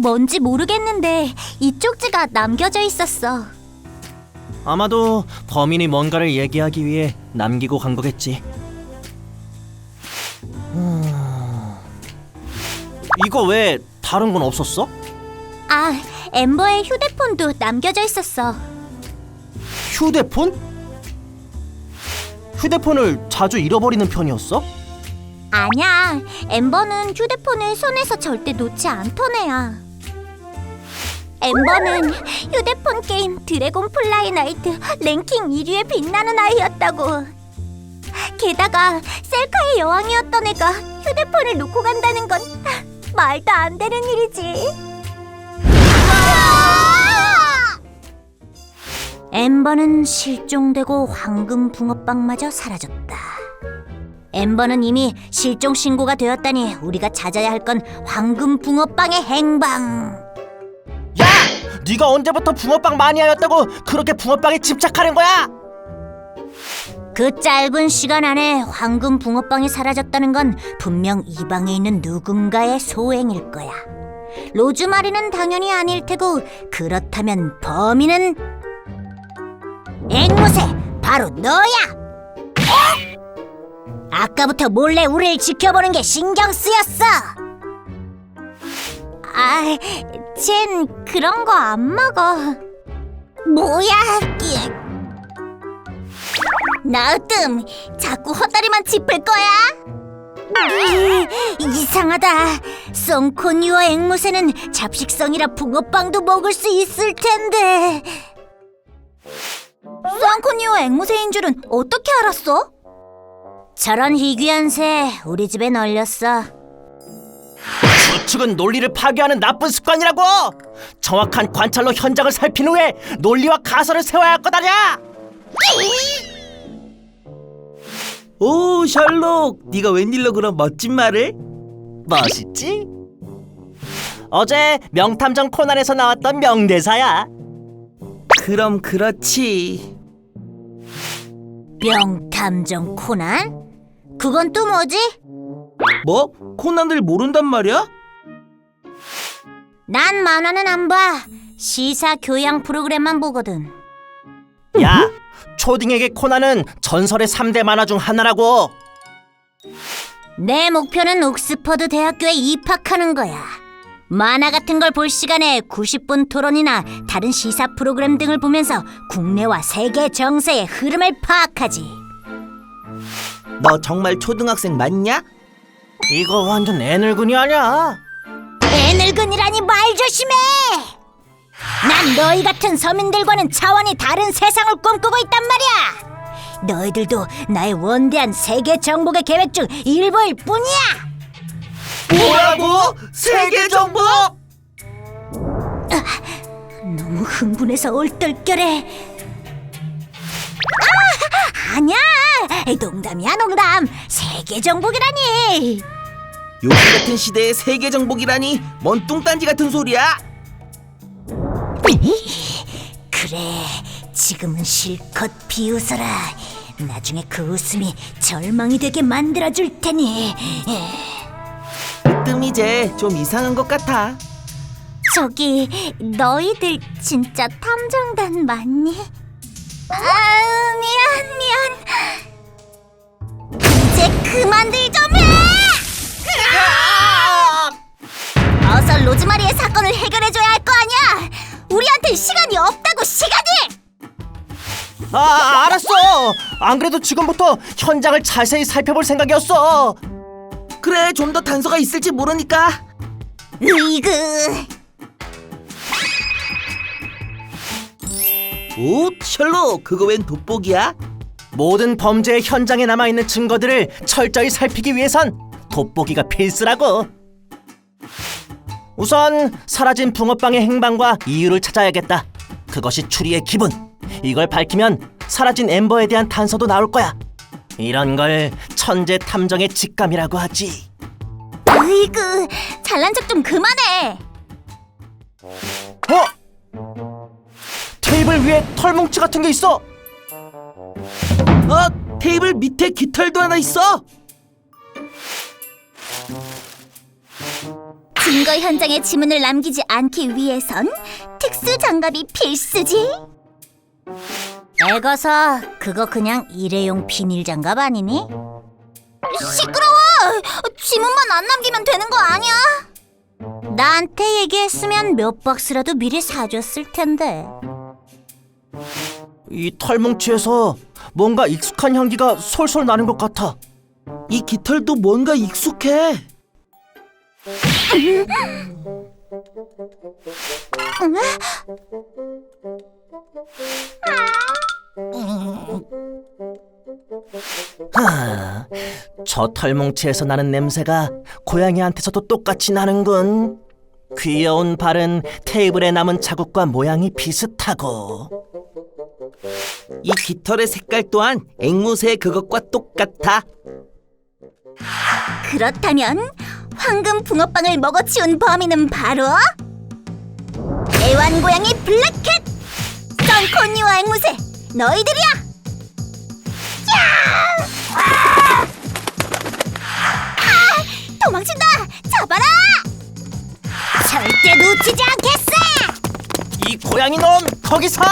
뭔지 모르겠는데 이 쪽지가 남겨져 있었어. 아마도 범인이 뭔가를 얘기하기 위해 남기고 간 거겠지. 음... 이거 왜 다른 건 없었어? 아, 엠버의 휴대폰도 남겨져 있었어. 휴대폰? 휴대폰을 자주 잃어버리는 편이었어? 아니야, 엠버는 휴대폰을 손에서 절대 놓지 않던 애야. 엠버는 휴대폰 게임 드래곤 플라이 나이트 랭킹 1위에 빛나는 아이였다고. 게다가 셀카의 여왕이었던 애가 휴대폰을 놓고 간다는 건 말도 안 되는 일이지. 엠버는 실종되고 황금 붕어빵마저 사라졌다. 엠버는 이미 실종 신고가 되었다니 우리가 찾아야 할 건 황금 붕어빵의 행방. 야! 네가 언제부터 붕어빵 마니아였다고 그렇게 붕어빵에 집착하는 거야? 그 짧은 시간 안에 황금 붕어빵이 사라졌다는 건 분명 이 방에 있는 누군가의 소행일 거야. 로즈마리는 당연히 아닐 테고 그렇다면 범인은 앵무새 바로 너야. 아까부터 몰래 우리를 지켜보는 게 신경 쓰였어. 아, 쟨 그런 거 안 먹어. 뭐야? 나으뜸 자꾸 헛다리만 짚을 거야? 음, 이상하다. 썬코니와 앵무새는 잡식성이라 붕어빵도 먹을 수 있을 텐데. 썬코니와 앵무새인 줄은 어떻게 알았어? 저런 희귀한 새 우리 집에 널렸어. 추측은 논리를 파괴하는 나쁜 습관이라고! 정확한 관찰로 현장을 살핀 후에 논리와 가설을 세워야 할 거다냐! 오 셜록 네가 웬일로 그런 멋진 말을? 멋있지? 어제 명탐정 코난에서 나왔던 명대사야. 그럼 그렇지 명탐정 코난? 그건 또 뭐지? 뭐? 코난들 모른단 말이야? 난 만화는 안 봐. 시사 교양 프로그램만 보거든. 야, 초딩에게 코난은 전설의 3대 만화 중 하나라고. 내 목표는 옥스퍼드 대학교에 입학하는 거야. 만화 같은 걸 볼 시간에 90분 토론이나 다른 시사 프로그램 등을 보면서 국내와 세계 정세의 흐름을 파악하지. 너 정말 초등학생 맞냐? 이거 완전 애늙은이 아니야. 애늙은이라니 말 조심해! 난 너희 같은 서민들과는 차원이 다른 세상을 꿈꾸고 있단 말이야! 너희들도 나의 원대한 세계 정복의 계획 중 일부일 뿐이야! 뭐라고? 세계 정복? 너무 흥분해서 얼떨결에 아! 아니야! 농담이야 농담! 세계 정복이라니! 요즘 같은 시대에 세계 정복이라니 뭔 뚱딴지 같은 소리야? 그래 지금은 실컷 비웃어라 나중에 그 웃음이 절망이 되게 만들어줄 테니 뜸 이제 좀 이상한 것 같아 저기 너희들 진짜 탐정단 맞니? 아 미안 미안 이제 그만들 좀 아, 알았어. 안 그래도 지금부터 현장을 자세히 살펴볼 생각이었어. 그래 좀 더 단서가 있을지 모르니까 으이그 오 셜록 그거 웬 돋보기야? 모든 범죄의 현장에 남아 있는 증거들을 철저히 살피기 위해선 돋보기가 필수라고. 우선 사라진 붕어빵의 행방과 이유를 찾아야겠다. 그것이 추리의 기본. 이걸 밝히면 사라진 엠버에 대한 단서도 나올 거야. 이런 걸 천재 탐정의 직감이라고 하지. 으이그 잘난 척 좀 그만해 어? 테이블 위에 털뭉치 같은 게 있어. 어 테이블 밑에 깃털도 하나 있어 증거 현장에 지문을 남기지 않기 위해선 특수 장갑이 필수지. 애거서 그거 그냥 일회용 비닐 장갑 아니니? 시끄러워! 지문만 안 남기면 되는 거 아니야? 나한테 얘기했으면 몇 박스라도 미리 사줬을 텐데. 이 털뭉치에서 뭔가 익숙한 향기가 솔솔 나는 것 같아. 이 깃털도 뭔가 익숙해. 하, 저 털뭉치에서 나는 냄새가 고양이한테서도 똑같이 나는군. 귀여운 발은 테이블에 남은 자국과 모양이 비슷하고. 이 깃털의 색깔 또한 앵무새의 그것과 똑같아. 그렇다면 황금 붕어빵을 먹어치운 범인은 바로 애완 고양이 블랙캣! 썬코니와 앵무새 너희들이야! 야! 아! 아! 도망친다! 잡아라! 절대 놓치지 않겠어! 이 고양이 놈 거기서!